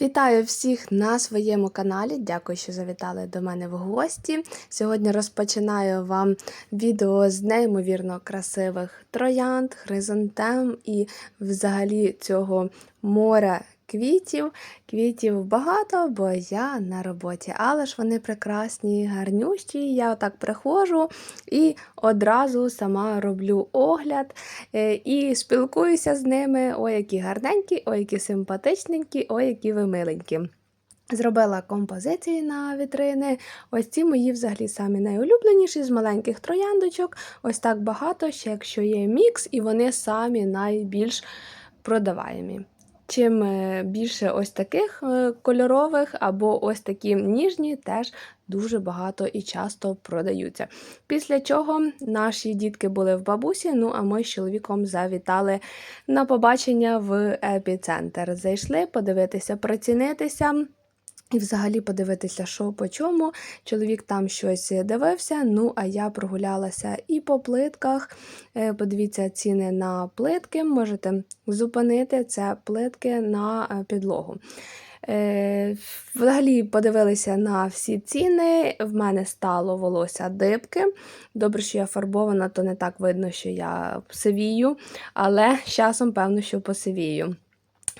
Вітаю всіх на своєму каналі. Дякую, що завітали до мене в гості. Сьогодні розпочинаю вам відео з неймовірно красивих троянд, хризантем і взагалі цього моря квітів. Квітів багато, бо я на роботі. Але ж вони прекрасні, гарнющі. Я отак приходжу і одразу сама роблю огляд е, і спілкуюся з ними. Ой, які гарненькі, ой, які симпатичненькі, ой, які ви миленькі. Зробила композиції на вітрини. Ось ці мої взагалі самі найулюбленіші з маленьких трояндочок. Ось так багато, ще якщо є мікс, і вони самі найбільш продаваємі. Чим е, більше ось таких е, кольорових або ось такі ніжні, теж дуже багато і часто продаються. Після чого наші дітки були в бабусі, ну а ми з чоловіком завітали на побачення в епіцентр. Зайшли подивитися, прицінитися. І взагалі подивитися, що по чому. Чоловік там щось дивився. Ну, а я прогулялася і по плитках. Е, Подивіться ціни на плитки. Можете зупинити це плитки на е, підлогу. Е, Взагалі подивилися на всі ціни. В мене стало волосся дибки. Добре, що я фарбована, то не так видно, що я сивію, але з часом, певно, що посивію.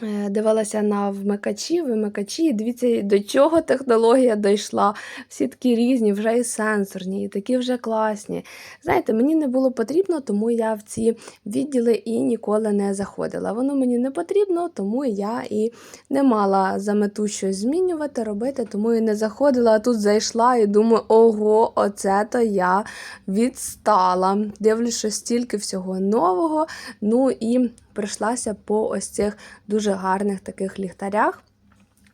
Е, Дивилася на вмикачі, вимикачі, і дивіться, до чого технологія дійшла. Всі такі різні, вже і сенсорні, і такі вже класні. Знаєте, мені не було потрібно, тому я в ці відділи і ніколи не заходила. Воно мені не потрібно, тому я і не мала за мету щось змінювати, робити, тому і не заходила, а тут зайшла і думаю, ого, оце то я відстала. Дивлюсь, що стільки всього нового. Ну і прийшлася по ось цих дуже гарних таких ліхтарях.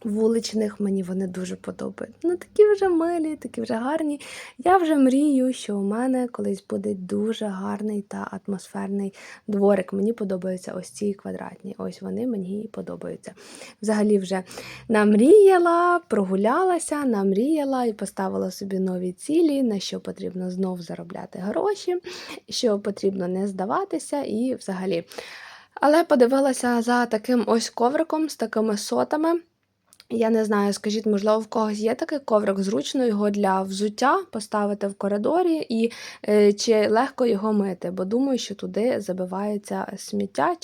Вуличних мені вони дуже подобають. Ну, такі вже милі, такі вже гарні. Я вже мрію, що у мене колись буде дуже гарний та атмосферний дворик. Мені подобаються ось ці квадратні. Ось вони мені подобаються. Взагалі вже намріяла, прогулялася, намріяла і поставила собі нові цілі, на що потрібно знов заробляти гроші, що потрібно не здаватися і взагалі. Але подивилася за таким ось ковриком з такими сотами. Я не знаю, скажіть, можливо, в когось є такий коврик, зручно його для взуття поставити в коридорі, і е, чи легко його мити, бо думаю, що туди забивається сміття.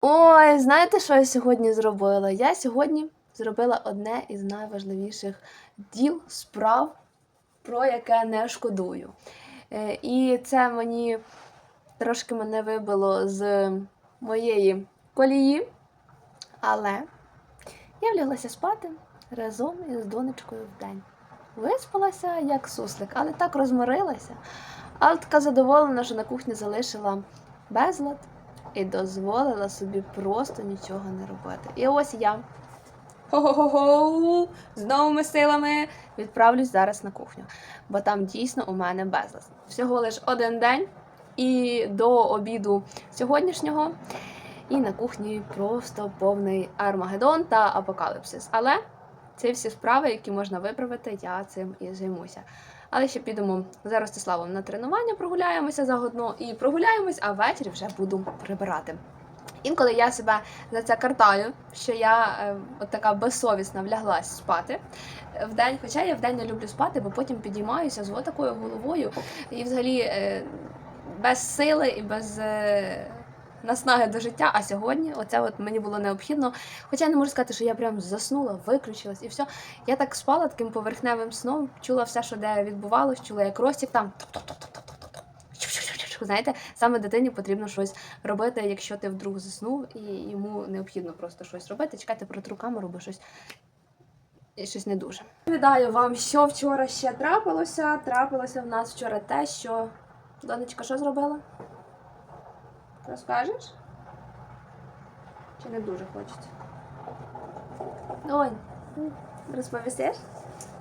Ой, знаєте, що я сьогодні зробила? Я сьогодні зробила одне із найважливіших діл, справ, про яке не шкодую. Е, і це мені трошки мене вибило з моєї колії, але я вляглася спати разом із донечкою в день. Виспалася як суслик, але так розморилася. Але така задоволена, що на кухні залишила безлад і дозволила собі просто нічого не робити. І ось я. Хо-хо-хо, з новими силами відправлюсь зараз на кухню, бо там дійсно у мене безлад. Всього лиш один день і до обіду сьогоднішнього. І на кухні просто повний армагеддон та апокаліпсис. Але це всі справи, які можна виправити, я цим і займуся. Але ще підемо за Ростиславом на тренування, прогуляємося заодно і прогуляємось, а ввечері вже буду прибирати. Інколи я себе за це картаю, що я е, от така безсовісна вляглась спати в день, хоча я в день не люблю спати, бо потім підіймаюся з такою головою і взагалі е, без сили і без е, наснаги до життя. А сьогодні оце от мені було необхідно. Хоча я не можу сказати, що я прям заснула, виключилась і все. Я так спала таким поверхневим сном, чула все, що де відбувалось, чула, як Ростік там. Знаєте, саме дитині потрібно щось робити, якщо ти вдруг заснув, і йому необхідно просто щось робити. Чекайте протру камеру, бо щось щось не дуже. Відаю вам, що вчора ще трапилося. Трапилося в нас вчора те, що донечка що зробила? Розкажеш? Чи не дуже хочеться? Ой, розповісиш?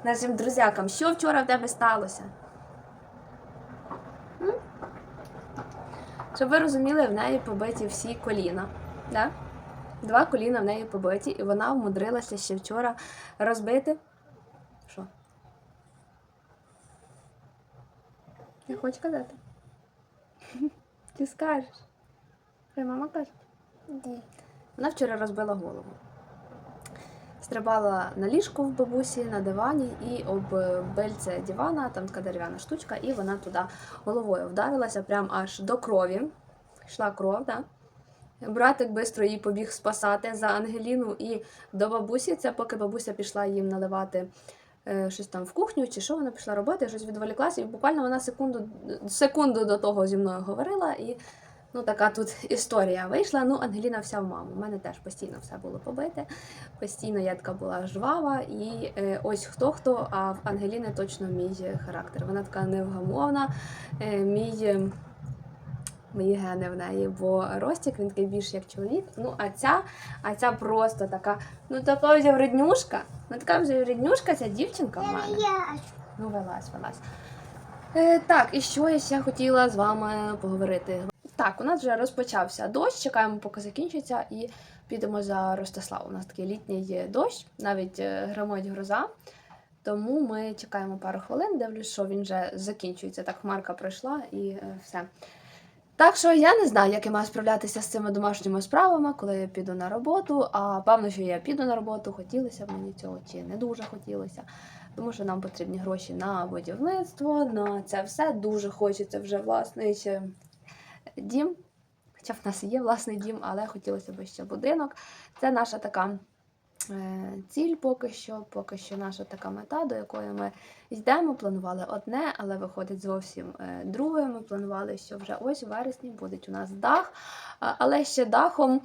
Нашим друзякам, що вчора в тебе сталося? Щоб ви розуміли, в неї побиті всі коліна. Да? Два коліна в неї побиті, і вона вмудрилася ще вчора розбити. Що? Не хочеш казати? Ти скажеш? Хай мама каже. Де? Вона вчора розбила голову. стрибала на ліжку в бабусі на дивані і об бельце дивана, там така дерев'яна штучка, і вона туди головою вдарилася прям аж до крові. Йшла кров, да? Братик швидко її побіг спасати за Ангеліну і до бабусі. Це поки бабуся пішла їм наливати е, щось там в кухню, чи що вона пішла робити, щось відволіклася, і буквально вона секунду, секунду до того зі мною говорила. І ну, така тут історія вийшла. Ну, Ангеліна вся в маму. У мене теж постійно все було побите. Постійно я така була жвава, і е, ось хто хто, а в Ангеліни точно мій характер. Вона така невгамовна, е, мій. Е, Мої гени в неї, бо Ростік він такий більш як чоловік. Ну, а ця, а ця просто така, ну така вже вреднюшка. Ну така вже вреднюшка, ця дівчинка в мене. Ну, велась, велась. Е, так, і що я ще хотіла з вами поговорити? Так, у нас вже розпочався дощ, чекаємо, поки закінчиться, і підемо за Ростиславом. У нас такий літній дощ, навіть е, гроза. Тому ми чекаємо пару хвилин, дивлюсь, що він вже закінчується. Так, хмарка пройшла і е, все. Так що я не знаю, як я маю справлятися з цими домашніми справами, коли я піду на роботу. А певно, що я піду на роботу, хотілося б мені цього чи не дуже хотілося. Тому що нам потрібні гроші на будівництво, на це все. Дуже хочеться вже власний дім. Хоча в нас є власний дім, але хотілося б ще будинок. Це наша така ціль поки що, поки що наша така мета, до якої ми йдемо. Планували одне, але виходить зовсім е, друге. Ми планували, що вже ось у вересні буде у нас дах, але ще дахом.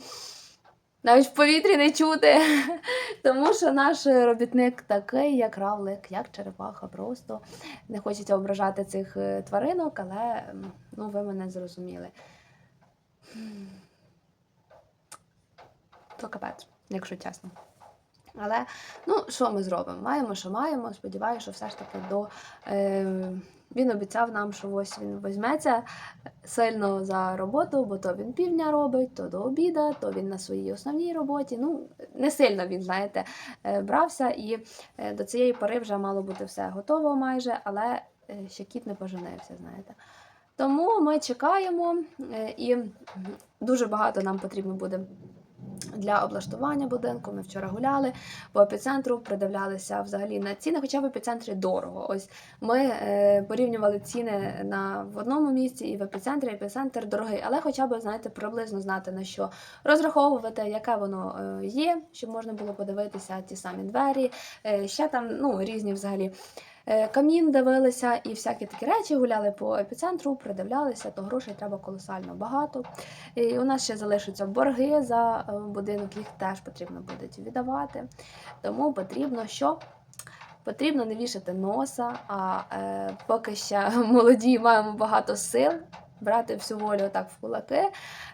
Навіть в повітрі не чути, тому що наш робітник такий, як равлик, як черепаха, просто не хочеться ображати цих е, тваринок, але ну, ви мене зрозуміли. То капець, якщо чесно. Але ну, що ми зробимо? Маємо, що маємо. Сподіваюся, що все ж таки до. Е, він обіцяв нам, що ось він візьметься сильно за роботу, бо то він півдня робить, то до обіда, то він на своїй основній роботі. Ну, не сильно він, знаєте, е, брався, і е, до цієї пори вже мало бути все готово майже, але е, ще кіт не поженився, знаєте. Тому ми чекаємо, е, і дуже багато нам потрібно буде для облаштування будинку. Ми вчора гуляли по епіцентру, придивлялися взагалі на ціни, хоча в епіцентрі дорого. Ось ми е, порівнювали ціни на в одному місці і в епіцентрі. Епіцентр дорогий, але хоча б знаєте, приблизно знати на що розраховувати, яке воно е, є, щоб можна було подивитися ті самі двері. Е, ще там ну різні взагалі. Е, Камін дивилися і всякі такі речі гуляли по епіцентру, придивлялися, то грошей треба колосально багато. І у нас ще залишаться борги за е, будинок, їх теж потрібно буде віддавати. Тому потрібно що? Потрібно не вішати носа, а е, поки ще молоді маємо багато сил. Брати всю волю так в кулаки,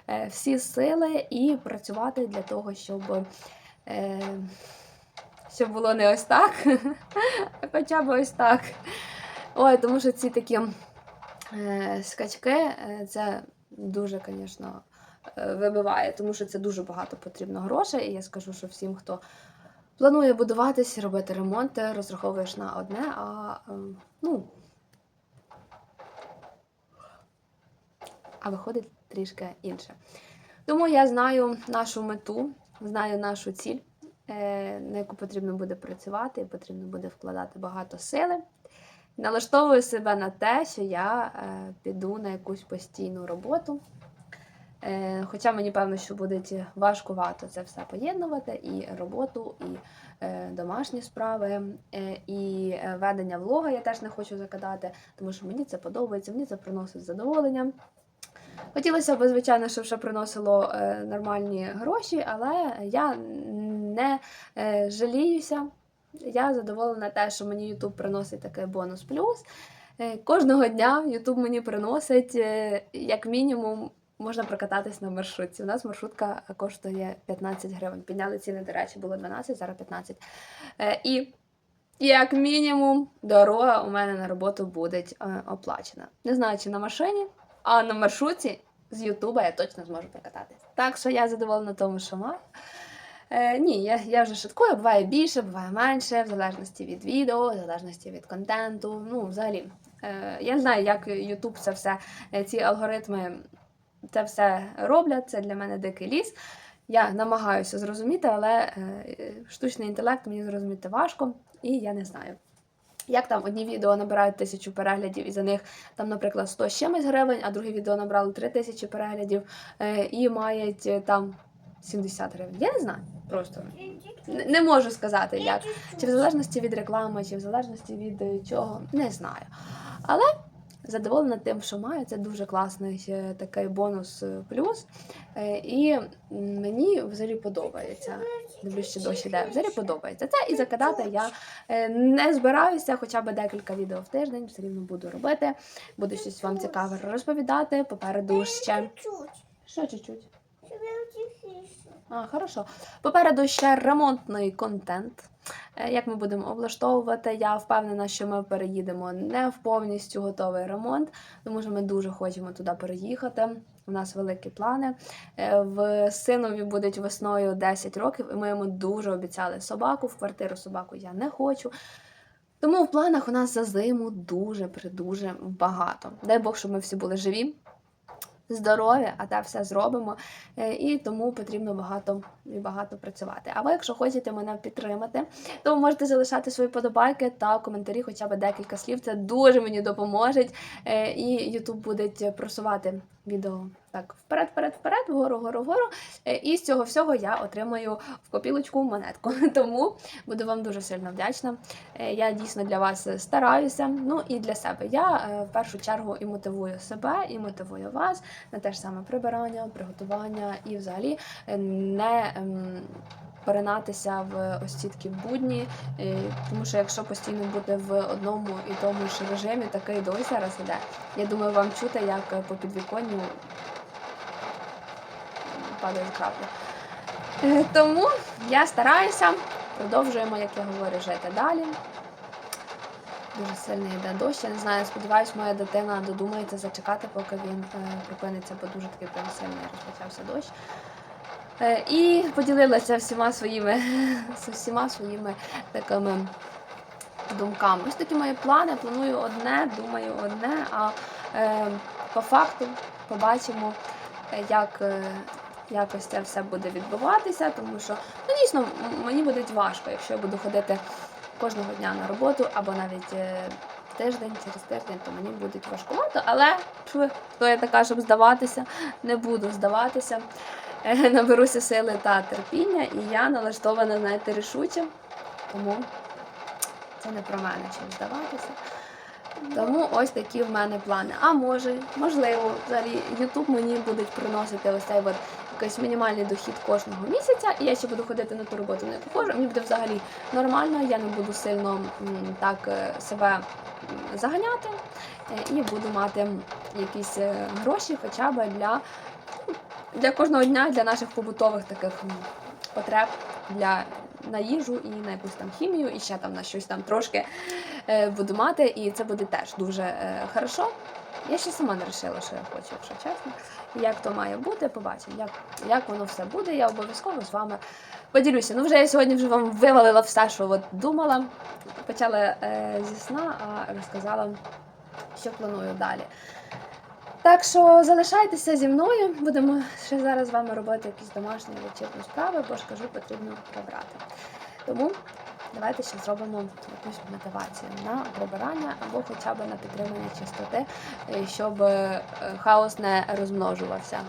е, всі сили і працювати для того, щоб, щоб було не ось так, а хоча б ось так. Ой, тому що ці такі е, скачки, е, це дуже, звісно, е, вибиває, тому що це дуже багато потрібно грошей. І я скажу, що всім, хто планує будуватись, робити ремонти, розраховуєш на одне, а е, ну. А виходить трішки інше. Тому я знаю нашу мету, знаю нашу ціль, на яку потрібно буде працювати, і потрібно буде вкладати багато сили. Налаштовую себе на те, що я е, піду на якусь постійну роботу. Е, хоча мені певно, що буде важкувато це все поєднувати: і роботу, і е, домашні справи, е, і е, ведення влога я теж не хочу закидати, тому що мені це подобається, мені це приносить задоволення. Хотілося б, звичайно, щоб ще приносило е, нормальні гроші, але я не е, жаліюся. Я задоволена те, що мені YouTube приносить такий бонус плюс. Е, Кожного дня YouTube мені приносить е, як мінімум. Можна прокататись на маршрутці. У нас маршрутка коштує 15 гривень. Підняли ціни, до речі, було 12, зараз 15. Е, І як мінімум дорога у мене на роботу буде оплачена. Не знаю, чи на машині, а на маршрутці з Ютуба я точно зможу прокататись. Так що я задоволена тому, що маю. Е, ні, я, я вже шуткую, буває більше, буває менше, в залежності від відео, в залежності від контенту. Ну, взагалі, е, я знаю, як YouTube це все, е, ці алгоритми це все роблять. Це для мене дикий ліс. Я намагаюся зрозуміти, але е, штучний інтелект мені зрозуміти важко, і я не знаю. Як там одні відео набирають тисячу переглядів, і за них там, наприклад, 100 з чимось гривень, а друге відео набрало 3 тисячі переглядів е, і мають е, там 70 гривень. Я не знаю. Просто не, не можу сказати, як. Чи в залежності від реклами, чи в залежності від е, чого, не знаю. Але задоволена тим, що маю. Це дуже класний е, такий бонус е, плюс. І мені взагалі подобається. Дивлюсь, що дощ іде. Взагалі подобається. Це і закидати я не збираюся, хоча б декілька відео в тиждень, все рівно буду робити. Буду щось вам цікаве розповідати. Попереду ще. Що чуть-чуть? А, хорошо. Попереду ще ремонтний контент. Е, Як ми будемо облаштовувати, я впевнена, що ми переїдемо не в повністю готовий ремонт, тому що ми дуже хочемо туди переїхати. У нас великі плани. Е, В синові буде весною 10 років, і ми йому дуже обіцяли собаку. В квартиру собаку я не хочу. Тому в планах у нас за зиму дуже придуже багато. Дай Бог, щоб ми всі були живі, здорові, а те все зробимо. Е, І тому потрібно багато і багато працювати. А ви, якщо хочете мене підтримати, то ви можете залишати свої подобайки та коментарі, хоча б декілька слів. Це дуже мені допоможе. Е, І YouTube буде просувати відео так вперед, вперед, вперед, вгору, вгору, вгору. Е, І з цього всього я отримаю в копілочку монетку. Тому буду вам дуже сильно вдячна. Е, Я дійсно для вас стараюся. Ну і для себе. Я е, в першу чергу і мотивую себе, і мотивую вас на те ж саме прибирання, приготування і взагалі не ем, поринатися в ось ці такі будні, тому що якщо постійно бути в одному і тому ж режимі, такий дощ зараз іде. Я думаю, вам чути, як по підвіконню падають краплі. Е, Тому я стараюся, продовжуємо, як я говорю, жити далі. Дуже сильний йде дощ. Я не знаю, сподіваюсь, моя дитина додумається зачекати, поки він е, припиниться, бо дуже такий прям сильний розпочався дощ. Е, і поділилася всіма своїми, всіма своїми такими думками. Ось такі мої плани. Планую одне, думаю одне, а по факту побачимо, як. Якось це все буде відбуватися, тому що ну дійсно мені буде важко, якщо я буду ходити кожного дня на роботу або навіть е, тиждень через тиждень, то мені буде важкувато, але хто я така, щоб здаватися, не буду здаватися. Е, Наберуся сили та терпіння, і я налаштована, знаєте, рішуче. Тому це не про мене чим здаватися. Тому ось такі в мене плани. А може, можливо, взагалі YouTube мені буде приносити ось цей от якийсь мінімальний дохід кожного місяця, і я ще буду ходити на ту роботу, на яку ходжу. Мені буде взагалі нормально, я не буду сильно так е, себе заганяти е, і буду мати якісь е, гроші хоча б для, для кожного дня, для наших побутових таких потреб. Для на їжу і на якусь там хімію, і ще там на щось там трошки буду мати, і це буде теж дуже хорошо. Я ще сама не вирішила, що я хочу, якщо чесно. Як то має бути, побачимо, як, як воно все буде. Я обов'язково з вами поділюся. Ну, вже я сьогодні вже вам вивалила все, що от думала. Почала е, зі сна, а розказала, що планую далі. Так що залишайтеся зі мною. Будемо ще зараз з вами робити якісь домашні вечірні справи, бо ж кажу, потрібно прибрати. Тому давайте ще зробимо якусь мотивацію на прибирання або хоча б на підтримання чистоти, е, щоб е, хаос не розмножувався.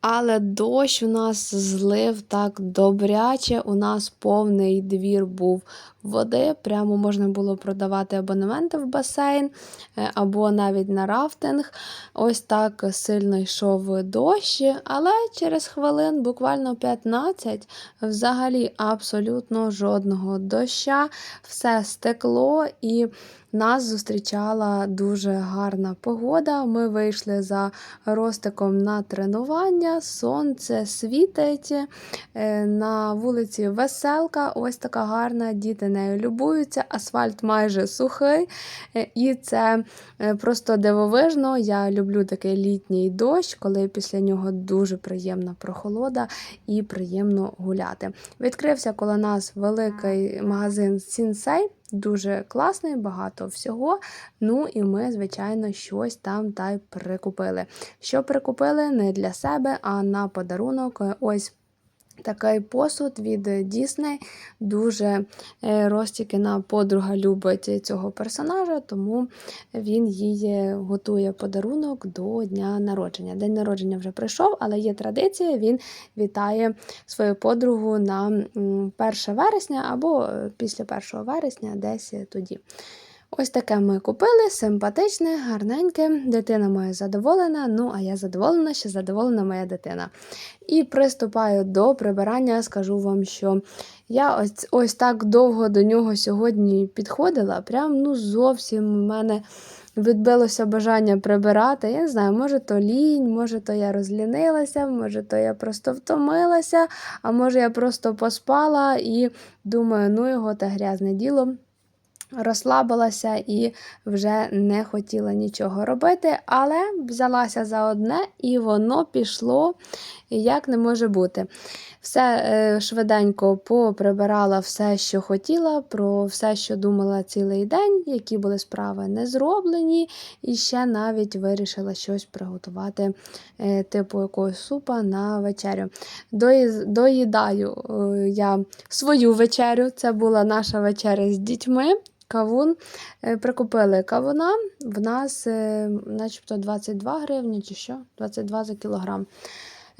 Але дощ у нас злив так добряче. У нас повний двір був води. Прямо можна було продавати абонементи в басейн е, або навіть на рафтинг. Ось так сильно йшов дощ, але через хвилин, буквально 15, взагалі абсолютно жодного доща. Все стекло і нас зустрічала дуже гарна погода. Ми вийшли за Ростиком на тренування, сонце світить. е, На вулиці веселка, ось така гарна, діти нею любуються, асфальт майже сухий. е, І це е, просто дивовижно. Я люблю такий літній дощ, коли після нього дуже приємна прохолода і приємно гуляти. Відкрився коло нас великий магазин Сінсей. Дуже класний, багато всього. Ну і ми, звичайно, щось там та й прикупили. Що прикупили не для себе, а на подарунок. Ось Такий посуд від Disney. Дуже е, Ростікіна подруга любить цього персонажа, тому він їй готує подарунок до дня народження. День народження вже прийшов, але є традиція, він вітає свою подругу на 1 вересня або е, після 1 вересня, десь тоді. Ось таке ми купили, симпатичне, гарненьке. Дитина моя задоволена. Ну, а я задоволена, що задоволена моя дитина. І приступаю до прибирання. Скажу вам, що я ось, ось так довго до нього сьогодні підходила. Прям ну зовсім у мене відбилося бажання прибирати. Я не знаю, може то лінь, може то я розлінилася, може то я просто втомилася, а може я просто поспала і думаю, ну його те грязне діло розслабилася і вже не хотіла нічого робити, але взялася за одне, і воно пішло як не може бути. Все е, швиденько поприбирала все, що хотіла, про все, що думала цілий день, які були справи не зроблені, і ще навіть вирішила щось приготувати, е, типу якогось супа на вечерю. Доїдаю е, я свою вечерю. Це була наша вечеря з дітьми. Кавун. Е, Прикупили кавуна. В нас е, начебто 22 гривні чи що? 22 за кілограм.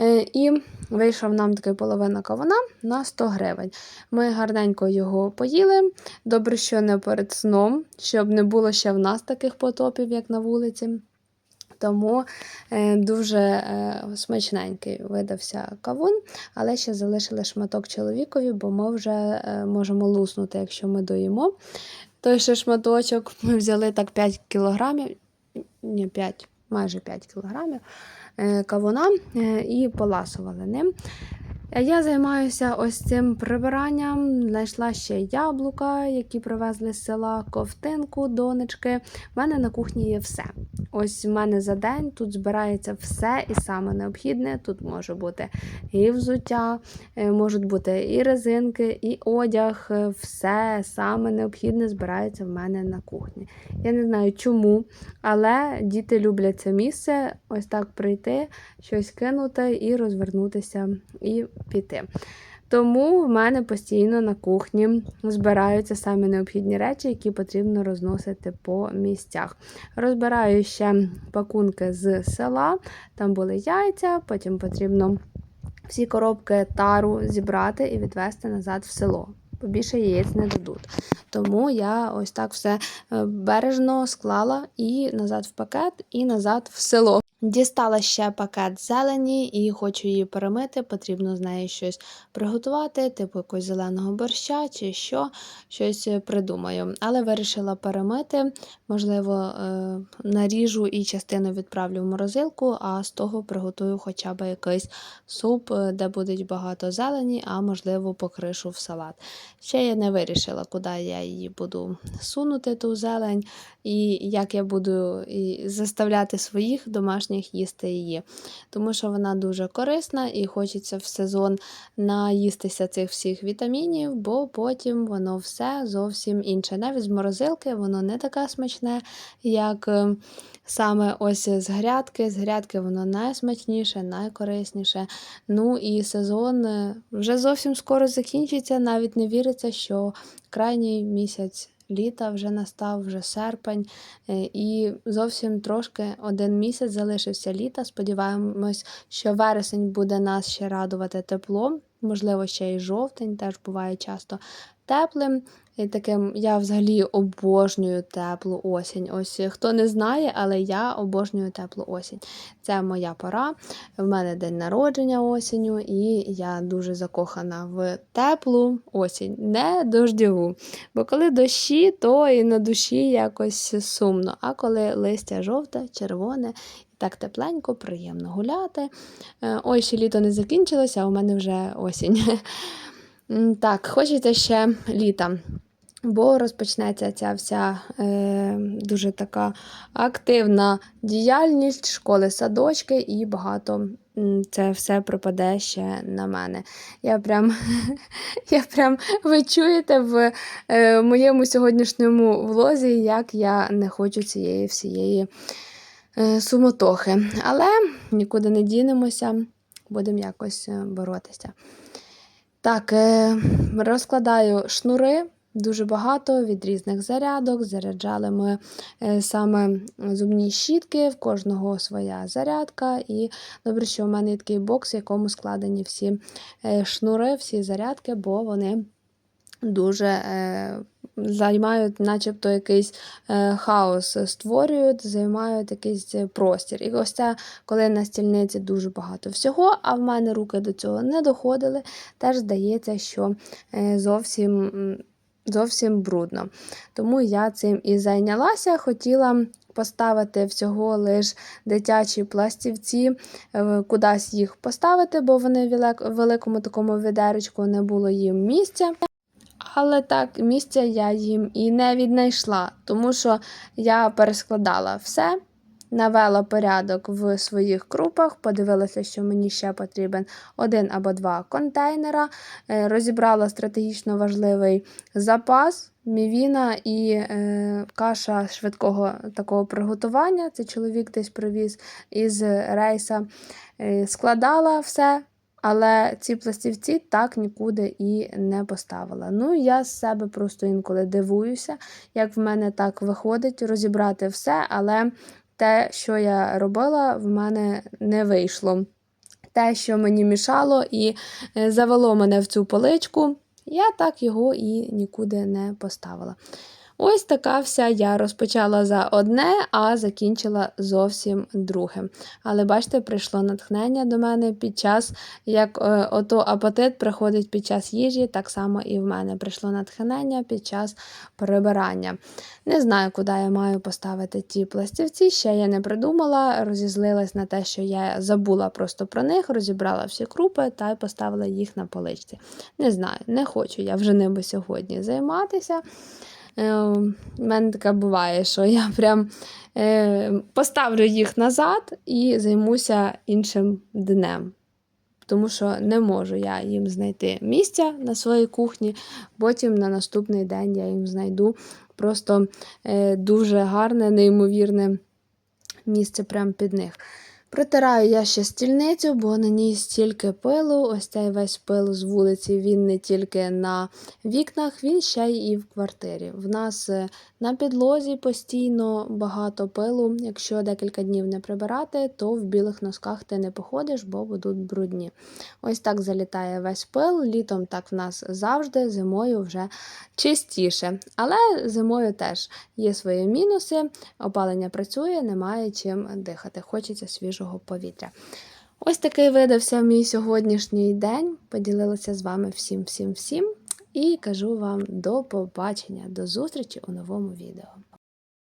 Е, І вийшов нам такий половина кавуна на 100 гривень. Ми гарненько його поїли. Добре, що не перед сном, щоб не було ще в нас таких потопів, як на вулиці. Тому дуже смачненький видався кавун, але ще залишили шматок чоловікові, бо ми вже можемо луснути, якщо ми доїмо. Той ще шматочок ми взяли так 5 кілограмів, ні, 5, майже 5 кілограмів е, кавуна е, і поласували ним. Я займаюся ось цим прибиранням. Знайшла ще яблука, які привезли з села, ковтинку, донечки. У мене на кухні є все. Ось в мене за день тут збирається все і саме необхідне. Тут може бути і взуття, е, можуть бути і резинки, і одяг. е, Все саме необхідне збирається в мене на кухні. Я не знаю чому, але діти люблять це місце ось так прийти, щось кинути і розвернутися і піти. Тому в мене постійно на кухні збираються саме необхідні речі, які потрібно розносити по місцях. Розбираю ще пакунки з села, там були яйця, потім потрібно всі коробки тару зібрати і відвести назад в село. Бо більше яєць не дадуть. Тому я ось так все е, бережно склала і назад в пакет, і назад в село. Дістала ще пакет зелені і хочу її перемити. Потрібно з нею щось приготувати, типу якогось зеленого борща чи що, щось е, придумаю. Але вирішила перемити. Можливо, е, наріжу і частину відправлю в морозилку, а з того приготую хоча б якийсь суп, де буде багато зелені, а можливо покришу в салат. Ще я не вирішила, куди я її буду сунути, ту зелень, і як я буду заставляти своїх домашніх їсти її. Тому що вона дуже корисна і хочеться в сезон наїстися цих всіх вітамінів, бо потім воно все зовсім інше. Навіть з морозилки воно не таке смачне, як е, саме ось з грядки. З грядки воно найсмачніше, найкорисніше. Ну і сезон е, вже зовсім скоро закінчиться. Навіть не віриться, що крайній місяць літа вже настав, вже серпень, е, і зовсім трошки один місяць залишився літа. Сподіваємось, що вересень буде нас ще радувати теплом. Можливо, ще й жовтень теж буває часто теплим. І таким я взагалі обожнюю теплу осінь. Ось хто не знає, але я обожнюю теплу осінь. Це моя пора. В мене день народження осінню, і я дуже закохана в теплу осінь, не дождьову. Бо коли дощі, то і на душі якось сумно. А коли листя жовте, червоне. Так тепленько, приємно гуляти. Е, Ой, ще літо не закінчилося, а у мене вже осінь. Так, хочеться ще літа. Бо розпочнеться ця вся е, дуже така активна діяльність школи, садочки, і багато це все припаде ще на мене. Я прям, я прям ви чуєте в е, моєму сьогоднішньому влозі, як я не хочу цієї всієї е, суматохи. Але нікуди не дінемося, будемо якось е, боротися. Так, е, розкладаю шнури. Дуже багато від різних зарядок. Заряджали ми е, саме зубні щітки, в кожного своя зарядка. І добре, що в мене такий бокс, в якому складені всі е, шнури, всі зарядки, бо вони дуже займають, начебто, якийсь е, хаос створюють, займають якийсь е, простір. І ось це, коли на стільниці дуже багато всього, а в мене руки до цього не доходили, теж здається, що е, зовсім. Зовсім брудно. Тому я цим і зайнялася. Хотіла поставити всього лиш дитячі пластівці, кудись їх поставити, бо вони в великому такому відеречку не було їм місця. Але так, місця я їм і не віднайшла, тому що я перескладала все, навела порядок в своїх крупах, подивилася, що мені ще потрібен один або два контейнера, е, розібрала стратегічно важливий запас. Мівіна і е, каша швидкого такого приготування. Це чоловік десь привіз із рейса. Е, складала все, але ці пластівці так нікуди і не поставила. Ну, я з себе просто інколи дивуюся, як в мене так виходить розібрати все, але те, що я робила, в мене не вийшло. Те, що мені мішало і е, завело мене в цю поличку, я так його і нікуди не поставила. Ось така вся я розпочала за одне, а закінчила зовсім друге. Але бачите, прийшло натхнення до мене під час, як е, ото апетит приходить під час їжі, так само і в мене прийшло натхнення під час прибирання. Не знаю, куди я маю поставити ті пластівці, ще я не придумала, розізлилась на те, що я забула просто про них, розібрала всі крупи та й поставила їх на поличці. Не знаю, не хочу я вже ними сьогодні займатися. Е, У мене таке буває, що я прям е, поставлю їх назад і займуся іншим днем. Тому що не можу я їм знайти місця на своїй кухні. Потім на наступний день я їм знайду просто е, дуже гарне, неймовірне місце прямо під них. Протираю я ще стільницю, бо на ній стільки пилу. Ось цей весь пил з вулиці, він не тільки на вікнах, він ще й і в квартирі. В нас е, на підлозі постійно багато пилу. Якщо декілька днів не прибирати, то в білих носках ти не походиш, бо будуть брудні. Ось так залітає весь пил. Літом так в нас завжди, зимою вже чистіше. Але зимою теж є свої мінуси. Опалення працює, немає чим дихати. Хочеться свіжого повітря. Ось такий видався мій сьогоднішній день. Поділилася з вами всім, всім, всім. І кажу вам до побачення, до зустрічі у новому відео.